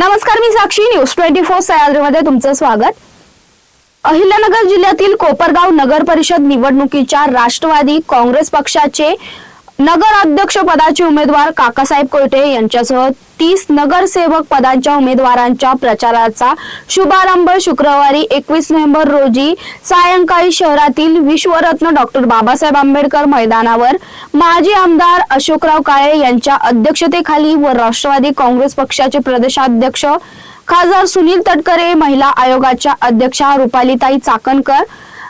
नमस्कार मी साक्षी. News twenty four सह्याद्रीमध्ये तुमचं स्वागत. अहिल्यानगर जिल्ह्यातील कोपरगाव नगर परिषद निवडणुकीच्या राष्ट्रवादी काँग्रेस पक्षाचे नगर अध्यक्ष पदाचे उमेदवार काकासाहेब कोयटे यांच्यासह तीस नगरसेवक पदांच्या उमेदवारांच्या प्रचाराचा शुभारंभ शुक्रवारी एकवीस नोव्हेंबर रोजी सायंकाळी शहरातील विश्वरत्न डॉक्टर बाबासाहेब आंबेडकर मैदानावर माजी आमदार अशोकराव काळे यांच्या अध्यक्षतेखाली व राष्ट्रवादी काँग्रेस पक्षाचे प्रदेशाध्यक्ष खासदार सुनील तटकरे महिला आयोगाच्या अध्यक्षा रुपालीताई चाकणकर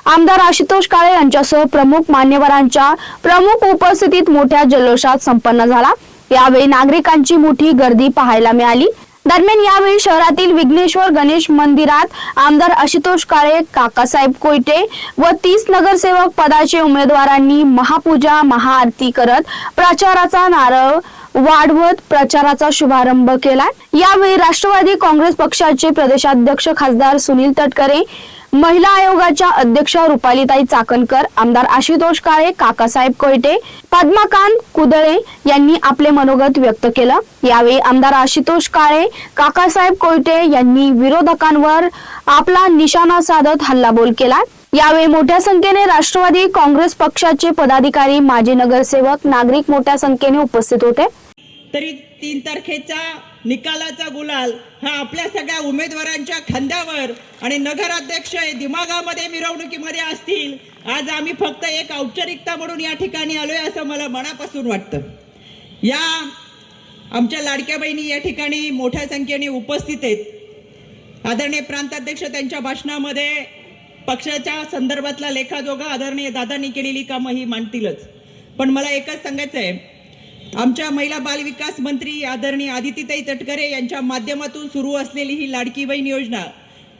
आमदार आशुतोष काळे यांच्यासह प्रमुख मान्यवरांच्या प्रमुख उपस्थितीत मोठ्या जल्लोषात संपन्न झाला. यावेळी नागरिकांची मोठी गर्दी पाहायला मिळाली. दरम्यान यावेळी शहरातील विघ्नेश्वर गणेश मंदिरात आमदार आशुतोष काळे काकासाहेब कोयटे व तीस नगरसेवक पदाचे उमेदवारांनी महापूजा महाआरती करत प्रचाराचा नारळ वाढवत प्रचाराचा शुभारंभ केला. यावेळी राष्ट्रवादी काँग्रेस पक्षाचे प्रदेशाध्यक्ष खासदार सुनील तटकरे महिला आयोगाच्या अध्यक्ष रुपालीताई चाकणकर आमदार आशुतोष काळे काकासाहेब कोयटे पद्माकांत कुदळे यांनी आपले मनोगत व्यक्त केलं. यावेळी आमदार आशुतोष काळे काकासाहेब कोयटे यांनी विरोधकांवर आपला निशाणा साधत हल्लाबोल केला. यावेळी मोठ्या संख्येने राष्ट्रवादी काँग्रेस पक्षाचे पदाधिकारी माजी नगरसेवक नागरिक मोठ्या संख्येने उपस्थित होते. तरी तीन तारखेचा निकालाचा गुलाल हा आपल्या सगळ्या उमेदवारांच्या खांद्यावर. आणि नगराध्यक्ष हे दिमागामध्ये मिरवणुकीमध्ये असतील. आज आम्ही फक्त एक औपचारिकता म्हणून या ठिकाणी आलोय असं मला मनापासून वाटतं. या आमच्या लाडक्या बहिणी या ठिकाणी मोठ्या संख्येने उपस्थित आहेत. आदरणीय प्रांताध्यक्ष त्यांच्या भाषणामध्ये पक्षाच्या संदर्भातला लेखाजोगा आदरणीय दादांनी केलेली कामं ही मांडतीलच. पण मला एकच सांगायचं आहे आमच्या महिला बालविकास मंत्री आदरणीय आदितीताई तटकरे यांच्या माध्यमातून सुरू असलेली ही लाडकी बहीण योजना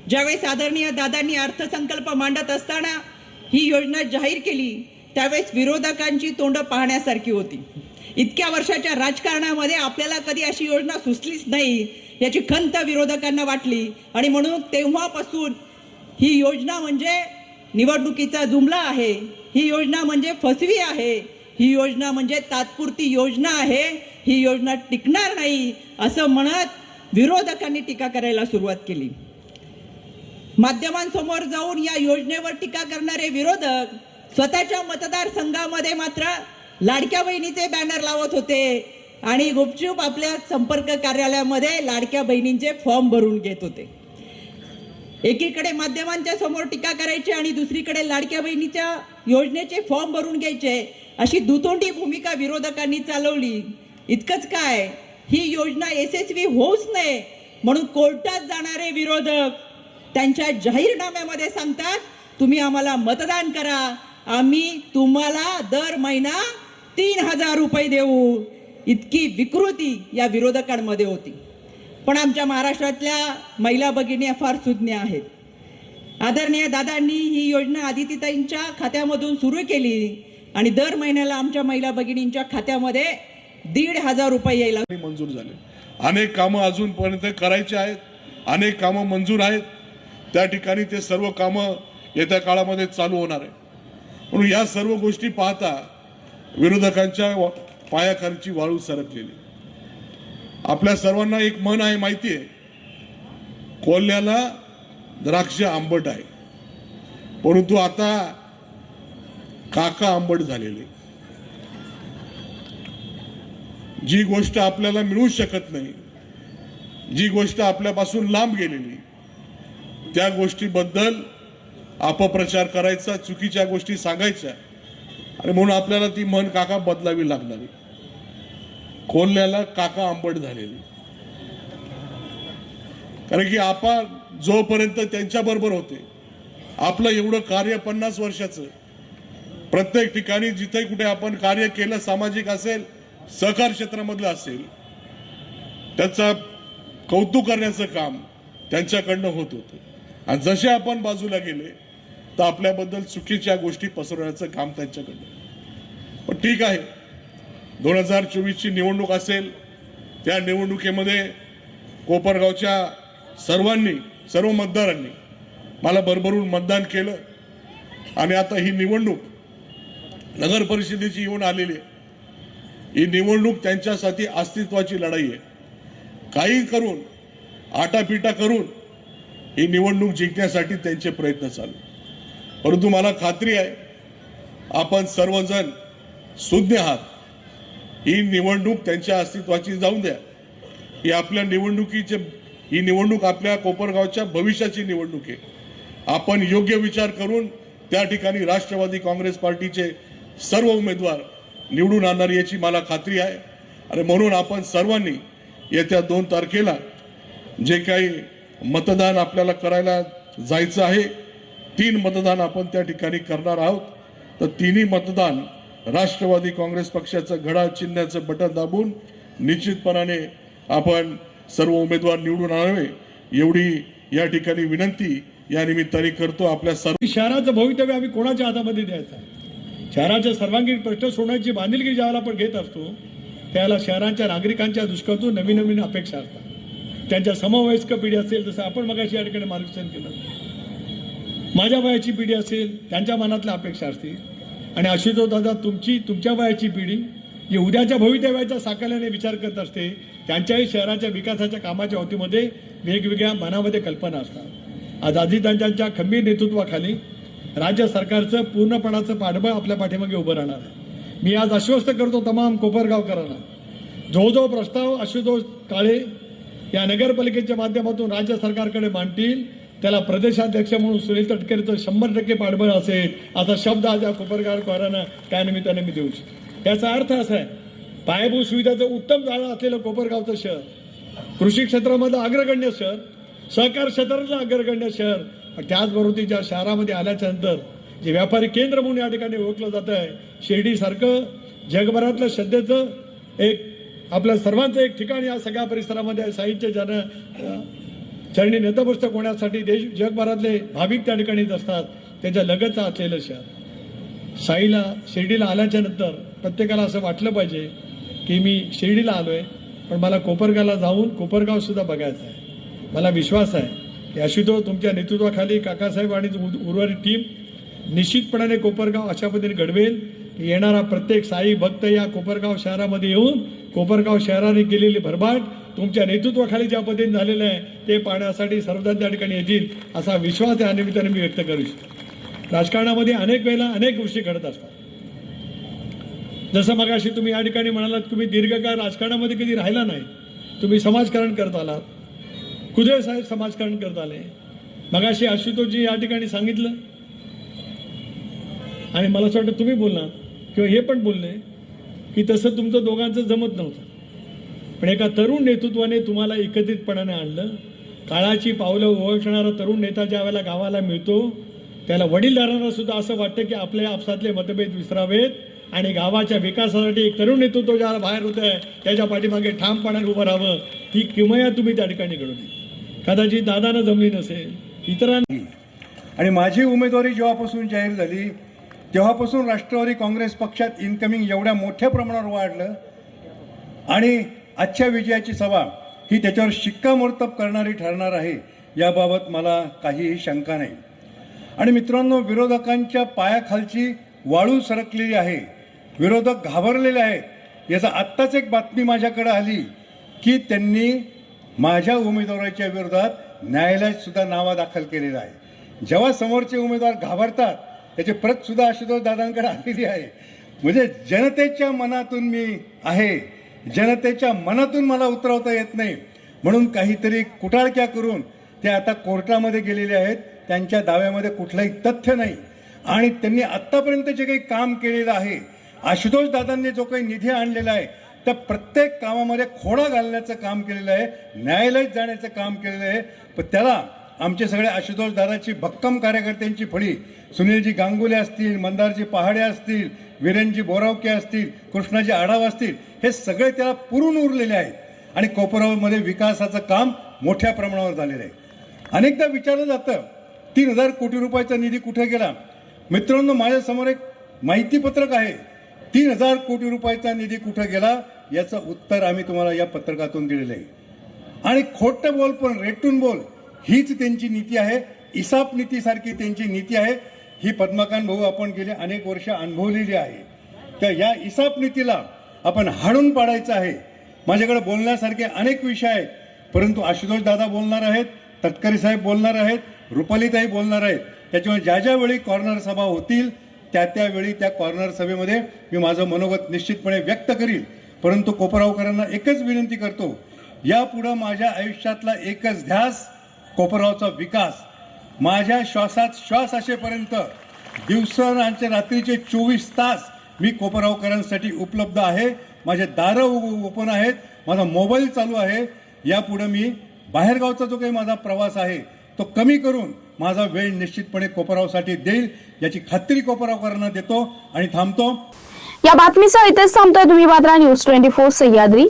ज्यावेळेस आदरणीय दादांनी अर्थसंकल्प मांडत असताना ही योजना जाहीर केली त्यावेळेस विरोधकांची तोंड पाहण्यासारखी होती. इतक्या वर्षाच्या राजकारणामध्ये आपल्याला कधी अशी योजना सुचलीच नाही याची खंत विरोधकांना वाटली आणि म्हणून तेव्हापासून ही योजना म्हणजे निवडणुकीचा जुमला आहे. ही योजना म्हणजे फसवी आहे. ही योजना म्हणजे तात्पुरती योजना आहे ही योजना टिकणार नाही असं म्हणत विरोधकांनी टीका करायला सुरुवात केली. माध्यमांसमोर जाऊन या योजनेवर टीका करणारे विरोधक स्वतःच्या मतदारसंघामध्ये मात्र लाडक्या बहिणीचे बॅनर लावत होते आणि गुपचूप आपल्या संपर्क कार्यालयामध्ये लाडक्या बहिणींचे फॉर्म भरून घेत होते. एकीकडे माध्यमांच्या समोर टीका करायची आणि दुसरीकडे लाडक्या बहिणीच्या योजनेचे फॉर्म भरून घ्यायचे अशी दुतोंडी भूमिका विरोधकांनी चालवली. इतकंच काय ही योजना यशस्वी होऊच नये म्हणून कोर्टात जाणारे विरोधक त्यांच्या जाहीरनाम्यामध्ये सांगतात तुम्ही आम्हाला मतदान करा. आम्ही तुम्हाला दर महिना तीन हजार रुपये देऊ. इतकी विकृती या विरोधकांमध्ये होती. पण आमच्या महाराष्ट्रातल्या महिला भगिनी फार सुज्ञ आहेत. आदरणीय दादांनी ही योजना आदितीताईंच्या खात्यामधून सुरू केली. आणि दर महिन्याला आमच्या महिला भगिनींच्या खात्यामध्ये दीड हजार रुपये यायला मंजूर झाले. अनेक कामं अजूनपर्यंत करायची आहेत. अनेक कामं मंजूर आहेत. त्या ठिकाणी ते सर्व कामं येत्या काळामध्ये चालू होणार आहे म्हणून या सर्व गोष्टी पाहता विरोधकांच्या वा- पायाखालची वाळू सरकलेली. आपल्या सर्वांना एक मन आहे माहिती आहे. कोल्ह्याला द्राक्ष आंबट आहे. परंतु आता काका आंबट झालेले. जी गोष्ट आपल्याला मिळू शकत नाही जी गोष्ट आपल्यापासून लांब गेलेली त्या गोष्टीबद्दल अपप्रचार करायचा चुकीच्या गोष्टी सांगायच्या आणि म्हणून आपल्याला ती मन काका बदलावी लागणारी. कोल्ह्याला काका आंबट झालेली. कारण की आपण जोपर्यंत त्यांच्या बरोबर होते आपलं एवढं कार्य पन्नास वर्षाचं प्रत्येक ठिकाणी जिथे कुठे आपण कार्य केलं सामाजिक असेल सहकार क्षेत्रामधलं असेल त्याचं कौतुक करण्याचं काम त्यांच्याकडनं होत होतं. आणि जसे आपण बाजूला गेले तर आपल्याबद्दल चुकीच्या गोष्टी पसरवण्याचं काम त्यांच्याकडनं पण ठीक आहे. दोन हजार चोवीसची निवडणूक असेल त्या निवडणुकीमध्ये कोपरगावच्या सर्वांनी सर्व मतदारांनी मला भरभरून मतदान केलं. आणि आता ही निवडणूक नगर परिषदेची येऊन आलेली आहे. ही निवडणूक त्यांच्यासाठी अस्तित्वाची लढाई आहे. काही करून आटापिटा करून ही निवडणूक जिंकण्यासाठी त्यांचे प्रयत्न चालू परंतु मला खात्री आहे आपण सर्वजण सुज्ञ आहात. ही निवडणूक त्यांच्या अस्तित्वाची जाऊन द्या. ही आपल्या निवडणुकीचे ही निवडणूक आपल्या कोपरगावच्या भविष्याची निवडणूक आहे. आपण योग्य विचार करून त्या ठिकाणी राष्ट्रवादी काँग्रेस पार्टीचे सर्व उमेदवार निवडून आणणार याची मला खात्री आहे. आणि म्हणून आपण सर्वांनी येत्या दोन तारखेला जे काही मतदान आपल्याला करायला जायचं आहे तीन मतदान आपण त्या ठिकाणी करणार आहोत. तर तिन्ही मतदान राष्ट्रवादी काँग्रेस पक्षाचं घडा चिन्हाचं बटन दाबून निश्चितपणाने आपण सर्व उमेदवार निवडून आणावे एवढी या ठिकाणी विनंती या निमित्ताने करतो आपल्या सर्व शहराचं भवितव्य आम्ही कोणाच्या हातामध्ये द्यायचं? शहराचा सर्वांगीण प्रश्न सोडण्याची बांधिलकी ज्यावेळेला आपण घेत असतो त्यावेळेला शहरांच्या नागरिकांच्या दृष्टीतून नवीन नवीन अपेक्षा असतात. त्यांच्या समवयस्क पिढी असेल जसं आपण मगाशी या ठिकाणी मार्गदर्शन केलं. माझ्या वयाची पिढी असेल त्यांच्या मनातल्या अपेक्षा असतील. आणि आशुतोष दादा तुमची तुमच्या वयाची पिढी जी उद्याच्या भवितव्याच्या साकल्याने विचार करत असते त्यांच्याही शहराच्या विकासाच्या कामाच्या वतीमध्ये वेगवेगळ्या मनामध्ये कल्पना असतात. आज अजितांच्या खंबीर नेतृत्वाखाली राज्य सरकारचं पूर्णपणाचं पाठबळ आपल्या पाठीमागे उभं राहणार आहे. मी आज आश्वस्त करतो तमाम कोपरगावकरांना. जो जो प्रस्ताव आशुतोष काळे या नगरपालिकेच्या माध्यमातून राज्य सरकारकडे मांडतील त्याला प्रदेशाध्यक्ष म्हणून सुनील तटकरेचं शंभर टक्के पाठबळ असेल असा शब्द आज या कोपरगावकरांना त्यानिमित्ताने मी देऊ शकतो याचा अर्थ असा आहे पायाभूत सुविधाचं उत्तम जाळं असलेलं कोपरगावचं शहर कृषी क्षेत्रामधलं अग्रगण्य शहर सहकार क्षेत्रातलं अग्रगण्य शहर त्याचबरोबर त्याचबरोबर ज्या शहरामध्ये आल्याच्यानंतर जे व्यापारी केंद्र म्हणून या ठिकाणी ओळखलं जात आहे शिर्डीसारखं जगभरातलं श्रद्धेचं एक आपल्या सर्वांचं एक ठिकाण या सगळ्या परिसरामध्ये साहित्य जन चरणी नेतपुस्तक होण्यासाठी देश जगभरातले भाविक त्या ठिकाणी असतात. त्याच्या लगतचं असलेलं शहर. साईला शिर्डीला आल्याच्यानंतर प्रत्येकाला असं वाटलं पाहिजे की मी शिर्डीला आलो आहे पण मला कोपरगावला जाऊन कोपरगावसुद्धा बघायचं आहे. मला विश्वास आहे. की तुमच्या नेतृत्वाखाली काकासाहेब आणि उर्वरित टीम निश्चितपणाने कोपरगाव अशा पद्धतीने घडवेल की येणारा प्रत्येक साई भक्त या कोपरगाव शहरामध्ये येऊन कोपरगाव शहराने केलेली भरभाट तुमच्या नेतृत्वाखाली ज्या पद्धतीने झालेलं आहे ते पाहण्यासाठी सर्वजण त्या ठिकाणी येतील असा विश्वास या निमित्ताने मी व्यक्त करू इच्छितो. राजकारणामध्ये अनेक वेळेला अनेक गोष्टी घडत असतात. जसं मगाशी तुम्ही या ठिकाणी म्हणालात तुम्ही दीर्घकाळ राजकारणामध्ये कधी राहिला नाही. तुम्ही समाजकारण करत आलात. कुदेव साहेब समाजकारण करत आले. मगाशी आशुतोषजी या ठिकाणी सांगितलं. आणि मला असं वाटतं तुम्ही बोलणार किंवा हे पण बोलले की तसं तुमचं दोघांचं जमत नव्हतं. पण एका तरुण नेतृत्वाने तुम्हाला एकत्रितपणाने आणलं. काळाची पावलं ओळखणारा तरुण नेता ज्या वेळेला गावाला मिळतो त्याला वडीलधारांना सुद्धा असं वाटतं की आपल्या आपसातले मतभेद विसरावेत आणि गावाच्या विकासासाठी एक तरुण नेतृत्व ज्याला बाहेर होत आहे त्याच्या पाठीमागे ठामपणाने उभं राहावं ही किमया तुम्ही त्या ठिकाणी घडवली. कदाचित दादानं जमली नसेल इतरांनी आणि माझी उमेदवारी जेव्हापासून जाहीर झाली तेव्हापासून राष्ट्रवादी काँग्रेस पक्षात इन्कमिंग एवढ्या मोठ्या प्रमाणावर वाढलं. आणि आजच्या विजयाची सभा ही त्याच्यावर शिक्कामोर्तब करणारी ठरणार आहे याबाबत मला काहीही शंका नाही. आणि मित्रांनो विरोधकांच्या पायाखालची वाळू सरकलेली आहे विरोधक घाबरलेले आहेत. याचा आत्ताच एक बातमी माझ्याकडे आली की त्यांनी माझ्या उमेदवाराच्या विरोधात न्यायालयात सुद्धा नावा दाखल केलेला आहे. जेव्हा समोरचे उमेदवार घाबरतात त्याची प्रत सुद्धा आशुतोष दादांकडे आलेली आहे. म्हणजे जनतेच्या मनातून मी आहे. जनतेच्या मनातून मला उतरवता येत नाही. म्हणून काहीतरी कुटाळक्या करून ते आता कोर्टामध्ये गेलेले आहेत. त्यांच्या दाव्यामध्ये कुठलंही तथ्य नाही. आणि त्यांनी आत्तापर्यंत जे काही काम केलेलं आहे आशुतोष दादांनी जो काही निधी आणलेला आहे त्या प्रत्येक कामामध्ये खोडा घालण्याचं काम केलेलं आहे न्यायालयात जाण्याचं काम केलेलं आहे. पण त्याला आमचे सगळे आशुतोष दादाची भक्कम कार्यकर्त्यांची फळी सुनीलजी गांगुले असतील मंदारजी पहाडे असतील वीरेनजी बोरावके असतील कृष्णाजी आढाव असतील हे सगळे त्याला पुरून उरलेले आहेत. आणि कोपरावमध्ये विकासाचं काम मोठ्या प्रमाणावर झालेलं आहे. अनेकदा विचारलं जातं तीन हजार कोटी रुपयाचा निधी कुठे गेला? मित्रांनो माझ्यासमोर एक माहितीपत्रक आहे. तीन हजार कोटी रुपयाचा निधी कुठं गेला याचं उत्तर आम्ही तुम्हाला या पत्रकातून दिलेलं आहे. आणि खोटं बोल पण रेटून बोल हीच त्यांची नीती आहे. इसाप नीतीसारखी त्यांची नीती आहे. ही पद्मकांत भाऊ आपण गेले अनेक वर्ष अनुभवलेली आहे. तर या इसाप नीतीला आपण हाडून पाडायचं आहे. माझ्याकडे बोलण्यासारखे अनेक विषय आहेत. परंतु आशुतोष दादा बोलणार आहेत तटकरी साहेब बोलणार आहेत रुपालीताई बोलणार आहेत. त्याच्यामुळे ज्या ज्यावेळी कॉर्नर सभा होतील त्या त्यावेळी त्या कॉर्नर सभेमध्ये मी माझं मनोगत निश्चितपणे व्यक्त करील. परंतु कोपरावकरांना एकच विनंती करतो यापुढं माझ्या आयुष्यातला एकच ध्यास कोपरावचा विकास. माझ्या श्वासात श्वास असेपर्यंत दिवसांचे रात्रीचे चोवीस तास मी कोपरावकरांसाठी उपलब्ध आहे. माझे दारं ओपन आहेत माझा मोबाईल चालू आहे. यापुढं मी बाहेरगावचा जो काही माझा प्रवास आहे तो कमी करून माझा वेळ निश्चितपणे कोपरावसाठी देईल याची खात्री कोपरावकरांना देतो आणि थांबतो. या बातमीसह इथेच थांबतोय तुम्ही पात्रा न्यूज ट्वेंटी फोर सह्याद्री.